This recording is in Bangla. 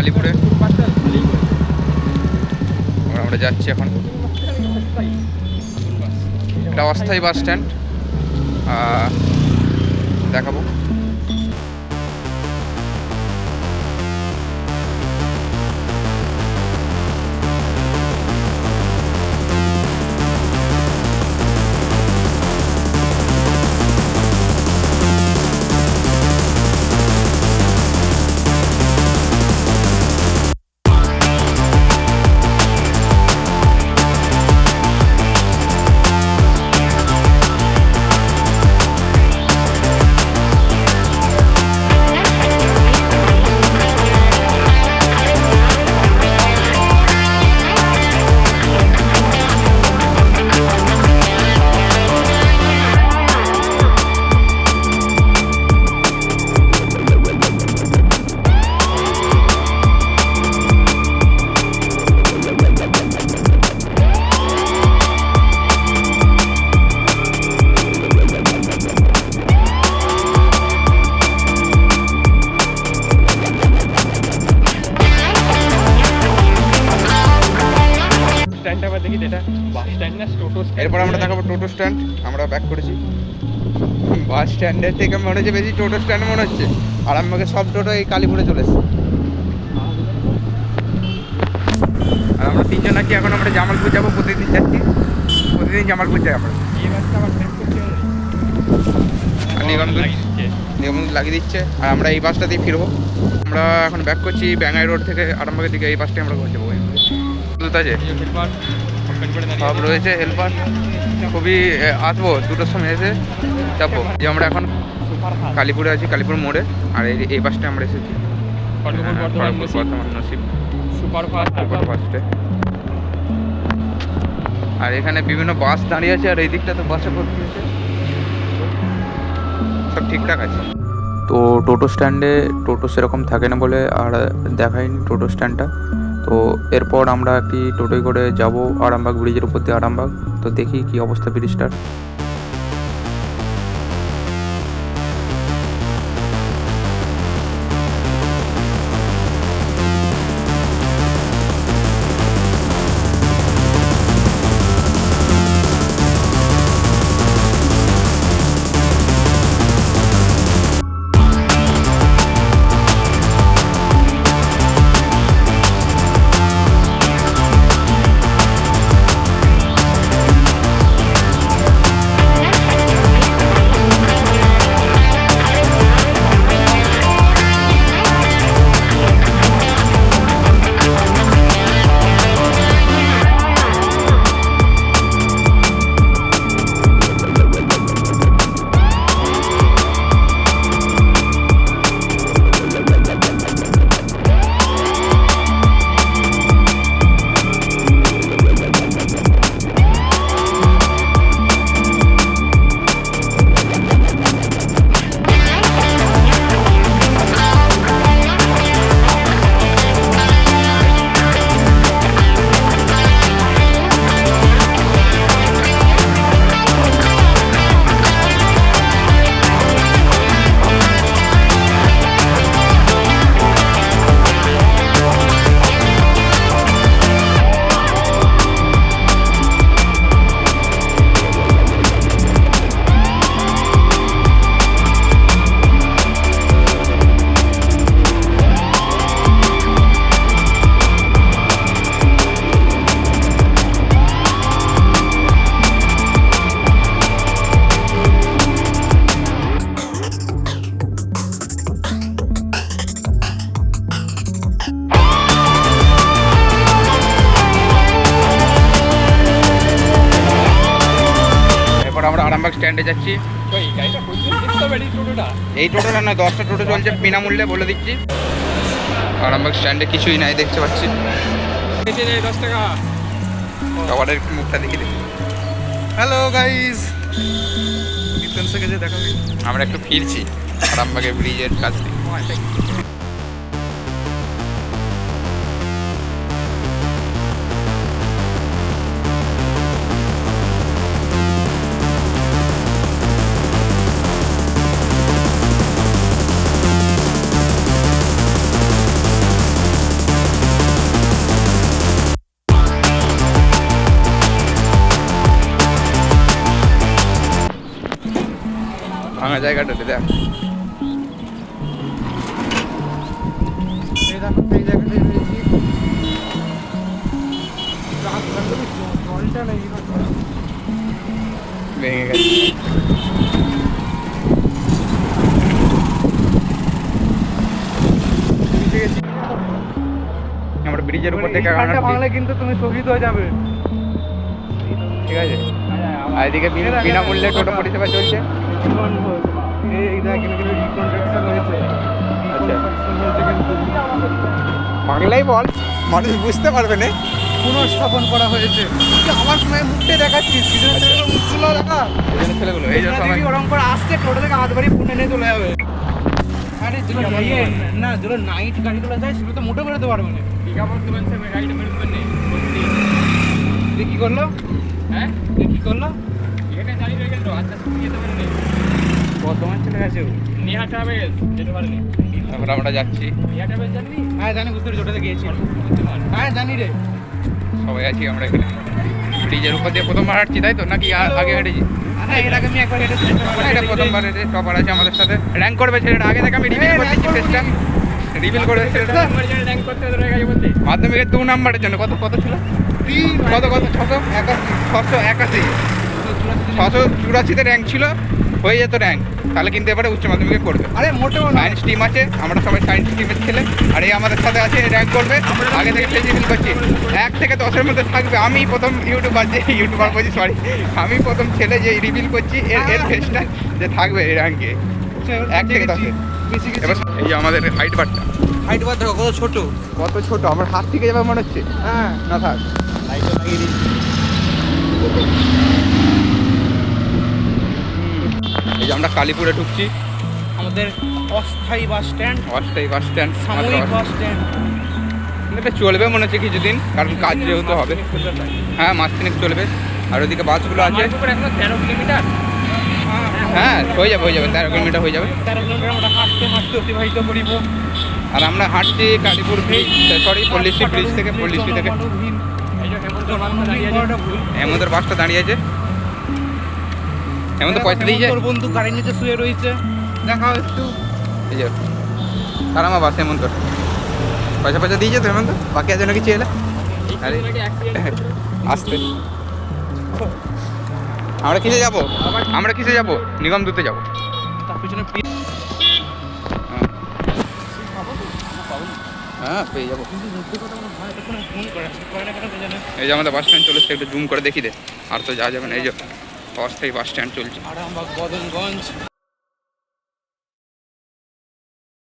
কালীপুরে। আমরা যাচ্ছি এখন। এটা অস্থায়ী বাস স্ট্যান্ড দেখাবো। স্ট্যান্ড আমরা ব্যাক করেছি। বাস স্ট্যান্ডের থেকে মনে হচ্ছে বেশি টোটো স্ট্যান্ড মনে হচ্ছে। আর আমাকে সব টোটো এই কালীপুরে চলে এসছে। আর আমরা তিনজন নাকি এখন আমরা জামালপুর যাব, প্রতিদিন যাচ্ছি। প্রতিদিন জামালপুর যাই আমরা। লাগিয়ে দিচ্ছে। আর আমরা এই বাসটা দিয়ে ফিরবো। আমরা এখন ব্যাক করছি ব্যাঙ্গাই রোড থেকে, আরামবাগের দিকে। এই বাসটাই আমরা যাব আছে? সব রয়েছে হেল্পার খুবই আসব দুটোর সময় এসে যাব। যে আমরা এখন কালীপুরে আছি কালীপুর মোড়ে আর এই এই বাসটা আমরা এসেছি। হ্যাঁ, বর্ধমান নসিব। আর এখানে বিভিন্ন বাস দাঁড়িয়ে আছে আর এই দিকটা তো বাসে ভর্তি আছে সব ঠিকঠাক আছে। তো টোটো স্ট্যান্ডে টোটো সেরকম থাকে না বলে আর দেখায়নি টোটো স্ট্যান্ডটা। তো এরপর আমরা একটি টোটোয় করে যাব আরামবাগ ব্রিজের উপর দিয়ে আরামবাগ? তো দেখি কি অবস্থা ব্রিজটার। আরামবাগ স্ট্যান্ডে যাচ্ছি। এই টোটোটা না দশটা টোটো চলছে বিনামূল্যে বলে দিচ্ছি। আরামবাগ স্ট্যান্ডে কিছুই নাই দেখতে পাচ্ছি। দশ টাকা মুখটা দেখে হ্যালো গাইস দেখা আমরা একটু ফিরছি আরামবাগের ব্রিজের কাছ। থেকে জলটা নেই ভেঙে গেছে। আমরা ব্রিজের উপর থেকে এইখানটা ভাঙলে কিন্তু তুমি শহীদ হয়ে যাবে। ঠিক আছে? আর এদিকে বিনা- বিনামূল্যে টোটো পরিষেবা চলছে। এই এই কিন্তু রিকনস্ট্রাকশন হয়েছে আচ্ছা। বাংলাই বল। মানুষ বুঝতে পারবে না। পুনঃস্থাপন করা হয়েছে। আমার সময় মুখটা দেখাচ্ছিস পিছনে ছেলেগুলো এই জন্য ওরকম করে আসতে টোটো থেকে হাত বাড়িয়ে ফোনে নিয়ে চলে যাবে। আরে যেগুলো না যেগুলো নাইট গাড়িগুলো যায় সেগুলো তো মোটে বেরোতে পারবে না। কি করল? হ্যাঁ? কি করল? এখানে দাঁড়িয়ে রয়ে গেল আচ্ছা যেতে পারেনি বর্ধমান চলে গেছে। নিহা ট্রাভেলস যেতে পারেনি তারপর আমরা যাচ্ছি। নিহা ট্রাভেলস জাননি হ্যাঁ জানি বুঝতে পেরেছি ওটাতে গিয়েছি হ্যাঁ জানি রে। সবাই আছি আমরা এখানে। ব্রিজের উপর দিয়ে প্রথমবার হাঁটছি তাই তো? নাকি আগে হেঁটেছি? এর আগে আমি একবার হেঁটেছি এটা প্রথমবার হেঁটে টপার আছে আমাদের সাথে। র্যাঙ্ক করবে ছেলেটা আগে থেকে আমি রিভিল করে দিচ্ছি ফেসটা রিভিল করে ছেলেটা। নাম্বার জন্য র্যাঙ্ক করতে মাধ্যমিকের দু নাম্বারের জন্য। কত কত ছিল? কত কত? ছশো একাশি ছশো একাশি। ছশো চুরাশিতে র্যাঙ্ক ছিল। হয়ে যেত র্যাঙ্ক তাহলে কিন্তু এবারে উচ্চ মাধ্যমিকে করবে। আরে মোটেও সায়েন্স টিম আছে আমরা সবাই সায়েন্স টিমের ছেলে আর এই আমাদের সাথে আছে র্যাঙ্ক করবে আগে থেকে ফেসিফিল করছি। এক থেকে দশের মধ্যে থাকবে আমি প্রথম ইউটিউবার যে ইউটিউবার বলছি সরি আমি প্রথম ছেলে যে রিভিল করছি এর এর ফেসটা যে থাকবে এই র্যাঙ্কে এক থেকে দশে এবার এই যে আমাদের হাইট বারটা হাইট বার দেখো কত ছোট? কত ছোট? আমার হাত থেকে যাবে মনে হচ্ছে। হ্যাঁ। না থাক। লাগিয়ে দিচ্ছি এই যে আমরা কালীপুরে ঢুকছি। আমাদের অস্থায়ী বাস স্ট্যান্ড। অস্থায়ী বাস স্ট্যান্ড সাময়িক বাস স্ট্যান্ড। এটা চলবে মনে হচ্ছে কিছুদিন কারণ কাজ যেহেতু হবে। হ্যাঁ মাস তিনেক চলবে। আর ওদিকে বাসগুলো আছে। তেরো কিলোমিটার। হ্যাঁ হয়ে যাবে হয়ে যাবে তেরো কিলোমিটার হয়ে যাবে। তেরো কিলোমিটার আমরা হাঁটতে হাঁটতে অতিবাহিত করিব। আর আমরা হাঁটছি Kalipur bridge sorry Pallishree bridge থেকে পল্লিশ্রী থেকে। হেমন্ত বাসটা দাঁড়িয়ে আছে। হেমন্তের তো পয়সা দিয়েছে তোর বন্ধু গাড়ির নিচে শুয়ে রয়েছে। দেখাও একটু। এই যে কারামা বাস হেমন্ত পয়সা পয়সা দিয়েছে তো হেমন্ত বাকি আছে নাকি চেয়ে আরে আসতে। আমরা কিসে যাব? আমরা কিসে যাব? নিগম দুতে যাব। তার পিছনে পি- হ্যাঁ পেয়ে যাব। আমার এই যে আমাদের বাস স্ট্যান্ড চলে এসছে, একটু জুম করে দেখি দে। আর তো যাওয়া যাবে না এই যে। অস্থায়ী বাস স্ট্যান্ড চলছে। আরামবাগ বদনগঞ্জ।